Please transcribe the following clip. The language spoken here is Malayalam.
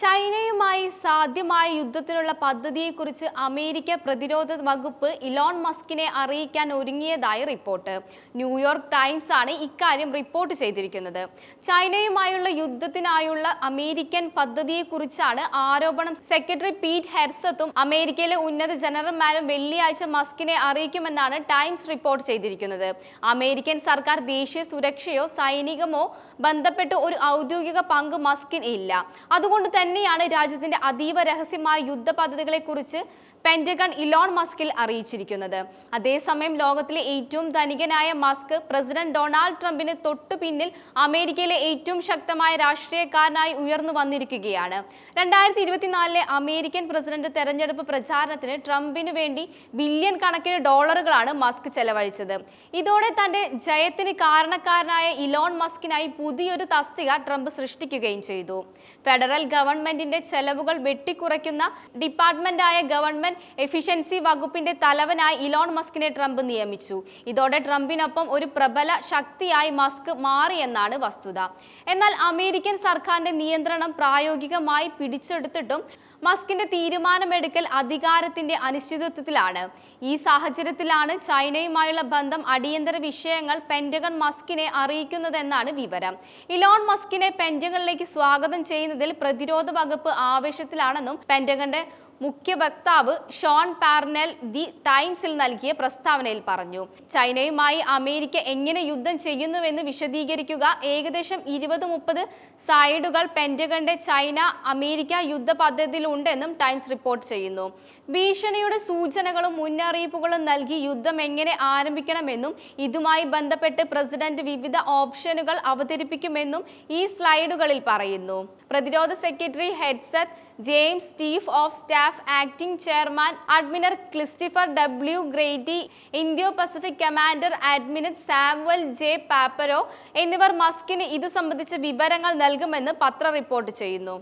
ചൈനയുമായി സാധ്യമായ യുദ്ധത്തിനുള്ള പദ്ധതിയെക്കുറിച്ച് അമേരിക്ക പ്രതിരോധ വകുപ്പ് ഇലോൺ മസ്കിനെ അറിയിക്കാൻ ഒരുങ്ങിയതായി റിപ്പോർട്ട്. ന്യൂയോർക്ക് ടൈംസ് ആണ് ഇക്കാര്യം റിപ്പോർട്ട് ചെയ്തിരിക്കുന്നത്. ചൈനയുമായുള്ള യുദ്ധത്തിനായുള്ള അമേരിക്കൻ പദ്ധതിയെക്കുറിച്ചാണ് ആരോപണം. സെക്രട്ടറി പീറ്റ് ഹെർസത്തും അമേരിക്കയിലെ ഉന്നത ജനറൽമാരും വെള്ളിയാഴ്ച മസ്കിനെ അറിയിക്കുമെന്നാണ് ടൈംസ് റിപ്പോർട്ട് ചെയ്തിരിക്കുന്നത്. അമേരിക്കൻ സർക്കാർ ദേശീയ സുരക്ഷയോ സൈനികമോ ബന്ധപ്പെട്ട് ഒരു ഔദ്യോഗിക പങ്ക് മസ്കിന് ഇല്ല. അതുകൊണ്ട് തന്നെയാണ് രാജ്യത്തിന്റെ അതീവ രഹസ്യമായ യുദ്ധ പദ്ധതികളെക്കുറിച്ച് പെന്റഗൺ ഇലോൺ മസ്കിൽ അറിയിച്ചിരിക്കുന്നത്. അതേസമയം ലോകത്തിലെ ഏറ്റവും ധനികനായ മസ്ക് പ്രസിഡന്റ് ഡൊണാൾഡ് ട്രംപിന് തൊട്ടു പിന്നിൽ അമേരിക്കയിലെ ഏറ്റവും ശക്തമായ രാഷ്ട്രീയക്കാരനായി ഉയർന്നു വന്നിരിക്കുകയാണ്. രണ്ടായിരത്തി ഇരുപത്തിനാലിലെ അമേരിക്കൻ പ്രസിഡന്റ് തെരഞ്ഞെടുപ്പ് പ്രചാരണത്തിന് ട്രംപിന് വേണ്ടി ബില്യൺ കണക്കിന് ഡോളറുകളാണ് മസ്ക് ചെലവഴിച്ചത്. ഇതോടെ തന്റെ ജയത്തിന് കാരണക്കാരനായ ഇലോൺ മസ്കിനായി പുതിയൊരു തസ്തിക ട്രംപ് സൃഷ്ടിക്കുകയും ചെയ്തു. ഫെഡറൽ ഗവൺമെന്റിന്റെ ചെലവുകൾ വെട്ടിക്കുറയ്ക്കുന്ന ഡിപ്പാർട്ട്മെന്റായ ഗവൺമെന്റ് എഫിഷ്യൻസി വകുപ്പിന്റെ തലവനായി ഇലോൺ മസ്കിനെ ട്രംപ് നിയമിച്ചു. ഇതോടെ ട്രംപിനൊപ്പം ഒരു പ്രബല ശക്തിയായി മസ്ക് മാറിയെന്നാണ് വസ്തുത. എന്നാൽ അമേരിക്കൻ സർക്കാരിന്റെ നിയന്ത്രണം പ്രായോഗികമായി പിടിച്ചെടുത്തിട്ടും മസ്കിന്റെ തീരുമാനമെടുക്കൽ അധികാരത്തിന്റെ അനിശ്ചിതത്വത്തിലാണ്. ഈ സാഹചര്യത്തിലാണ് ചൈനയുമായുള്ള ബന്ധം അടിയന്തര വിഷയങ്ങൾ പെന്റഗൺ മസ്കിനെ അറിയിക്കുന്നതെന്നാണ് വിവരം. ഇലോൺ മസ്കിനെ പെന്റഗണിലേക്ക് സ്വാഗതം ചെയ്യുന്നതിൽ പ്രതിരോധ വകുപ്പ് ആവേശത്തിലാണെന്നും പെന്റഗന്റെ മുഖ്യ വക്താവ് ഷോൺ പാർനെൽ ദി ടൈംസിൽ നൽകിയ പ്രസ്താവനയിൽ പറഞ്ഞു ചൈനയുമായി അമേരിക്ക എങ്ങനെ യുദ്ധം ചെയ്യുന്നുവെന്ന് വിശദീകരിക്കുക. ഏകദേശം ഇരുപത് മുപ്പത് സൈഡുകൾ പെന്റഗന്റെ ചൈന അമേരിക്ക യുദ്ധ പദ്ധതിയിലുണ്ടെന്നും ടൈംസ് റിപ്പോർട്ട് ചെയ്യുന്നു. ഭീഷണിയുടെ സൂചനകളും മുന്നറിയിപ്പുകളും നൽകി യുദ്ധം എങ്ങനെ ആരംഭിക്കണമെന്നും ഇതുമായി ബന്ധപ്പെട്ട് പ്രസിഡന്റ് വിവിധ ഓപ്ഷനുകൾ അവതരിപ്പിക്കുമെന്നും ഈ സ്ലൈഡുകളിൽ പറയുന്നു. പ്രതിരോധ secretary Hegseth James സ്റ്റീഫ് of staff acting chairman admiral Christopher W Grady Indo Pacific commander admiral Samuel J Paparo എന്നിവർ മസ്കിന് ഇതു സംബന്ധിച്ച വിവരങ്ങൾ നൽകുമെന്ന് പത്രം റിപ്പോർട്ട് ചെയ്യുന്നു.